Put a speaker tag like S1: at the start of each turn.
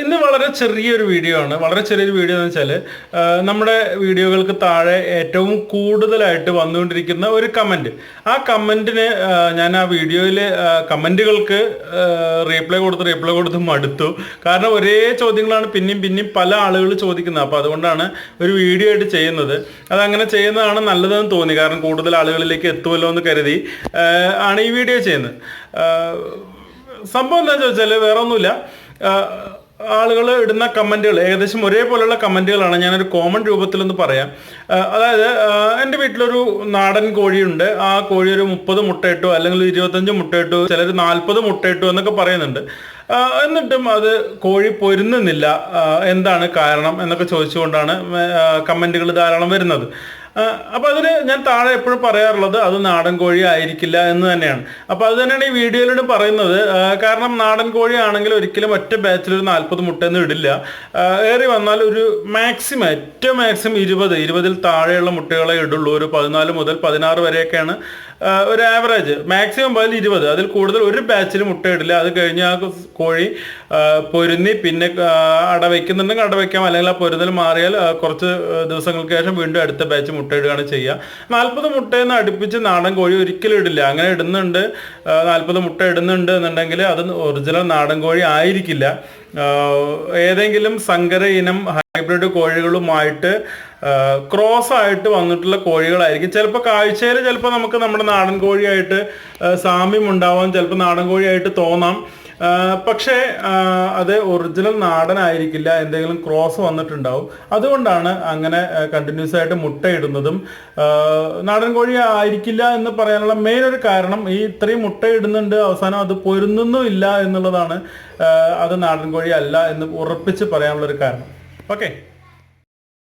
S1: ഇന്ന് വളരെ ചെറിയൊരു വീഡിയോ ആണ്. വളരെ ചെറിയൊരു വീഡിയോ എന്ന് വെച്ചാൽ നമ്മുടെ വീഡിയോകൾക്ക് താഴെ ഏറ്റവും കൂടുതലായിട്ട് വന്നുകൊണ്ടിരിക്കുന്ന ഒരു കമന്റ് ആ കമന്റിന് ഞാൻ ആ വീഡിയോയിൽ കമന്റുകൾക്ക് റീപ്ലൈ കൊടുത്ത് റീപ്ലൈ കൊടുത്ത് മടുത്തു. കാരണം ഒരേ ചോദ്യങ്ങളാണ് പിന്നെയും പിന്നെയും പല ആളുകൾ ചോദിക്കുന്നത്. അപ്പോൾ അതുകൊണ്ടാണ് ഒരു വീഡിയോ ആയിട്ട് ചെയ്യുന്നത്. അതങ്ങനെ ചെയ്യുന്നതാണ് നല്ലതെന്ന് തോന്നി. കാരണം കൂടുതൽ ആളുകളിലേക്ക് എത്തുമല്ലോ എന്ന് കരുതി ആണ് ഈ വീഡിയോ ചെയ്യുന്നത്. സംഭവം എന്താണെന്ന് ചോദിച്ചാൽ വേറെ ഒന്നുമില്ല ആളുകൾ ഇടുന്ന കമന്റുകൾ ഏകദേശം ഒരേപോലെയുള്ള കമന്റുകളാണ് ഞാനൊരു കോമൺ രൂപത്തിലൊന്ന് പറയാം. അതായത് എന്റെ വീട്ടിലൊരു നാടൻ കോഴിയുണ്ട്. ആ കോഴി ഒരു മുപ്പത് മുട്ടയിട്ടു അല്ലെങ്കിൽ ഇരുപത്തഞ്ച് മുട്ടയിട്ടു ചിലർ നാൽപ്പത് മുട്ടയിട്ടു എന്നൊക്കെ പറയുന്നുണ്ട്. എന്നിട്ടും അത് കോഴി പൊരുന്നുന്നില്ല. എന്താണ് കാരണം എന്നൊക്കെ ചോദിച്ചുകൊണ്ടാണ് കമന്റുകൾ ധാരാളം വരുന്നത്. അപ്പോൾ അതിന് ഞാൻ താഴെ എപ്പോഴും പറയാറുള്ളത് അത് നാടൻ കോഴി ആയിരിക്കില്ല എന്ന് തന്നെയാണ്. അപ്പോൾ അത് തന്നെയാണ് ഈ വീഡിയോയിലൂടെ പറയുന്നത്. കാരണം നാടൻ കോഴി ആണെങ്കിൽ ഒരിക്കലും ഒറ്റ ബാച്ചിൽ ഒരു നാൽപ്പത് മുട്ടയൊന്നും ഇടില്ല. ഏറി വന്നാൽ ഒരു മാക്സിമം ഏറ്റവും മാക്സിമം ഇരുപത് ഇരുപതിൽ താഴെയുള്ള മുട്ടകളെ ഇടുള്ളൂ. ഒരു പതിനാല് മുതൽ പതിനാറ് വരെയൊക്കെയാണ്. ഒരു ആവറേജ് മാക്സിമം പോയാൽ ഇരുപത്. അതിൽ കൂടുതൽ ഒരു ബാച്ചിൽ മുട്ടയിടില്ല അത് കഴിഞ്ഞ് ആ കോഴി പൊരുന്നി പിന്നെ അടവയ്ക്കുന്നുണ്ടെങ്കിൽ അടവയ്ക്കാം അല്ലെങ്കിൽ ആ പൊരുന്നൽ മാറിയാൽ കുറച്ച് ദിവസങ്ങൾക്ക് ശേഷം വീണ്ടും അടുത്ത ബാച്ച് മുട്ടയിടുകയാണ് ചെയ്യുക. നാൽപ്പത് മുട്ടയെന്ന് അടുപ്പിച്ച് നാടൻ കോഴി ഒരിക്കലും ഇടില്ല. അങ്ങനെ ഇടുന്നുണ്ട്. നാൽപ്പത് മുട്ട ഇടുന്നുണ്ട് എന്നുണ്ടെങ്കിൽ അത് ഒറിജിനൽ നാടൻ കോഴി ആയിരിക്കില്ല. ഏതെങ്കിലും സങ്കര ഇനം ഹൈബ്രിഡ് കോഴികളുമായിട്ട് ക്രോസ് ആയിട്ട് വന്നിട്ടുള്ള കോഴികളായിരിക്കും. ചിലപ്പോൾ കാഴ്ചയിൽ ചിലപ്പോൾ നമുക്ക് നമ്മുടെ നാടൻ കോഴിയായിട്ട് സാമ്യമുണ്ടാവാം ചിലപ്പോൾ നാടൻ കോഴിയായിട്ട് തോന്നാം. പക്ഷേ അത് ഒറിജിനൽ നാടനായിരിക്കില്ല. എന്തെങ്കിലും ക്രോസ് വന്നിട്ടുണ്ടാവും. അതുകൊണ്ടാണ് അങ്ങനെ കണ്ടിന്യൂസ് ആയിട്ട് മുട്ടയിടുന്നതും നാടൻ കോഴി ആയിരിക്കില്ല എന്ന് പറയാനുള്ള മെയിൻ ഒരു കാരണം ഈ ഇത്രയും മുട്ടയിടുന്നുണ്ട്. അവസാനം അത് പൊരുന്നൊന്നുമില്ല എന്നുള്ളതാണ് അത് നാടൻ കോഴി അല്ല എന്ന് ഉറപ്പിച്ച് പറയാനുള്ള ഒരു കാരണം. ഓക്കെ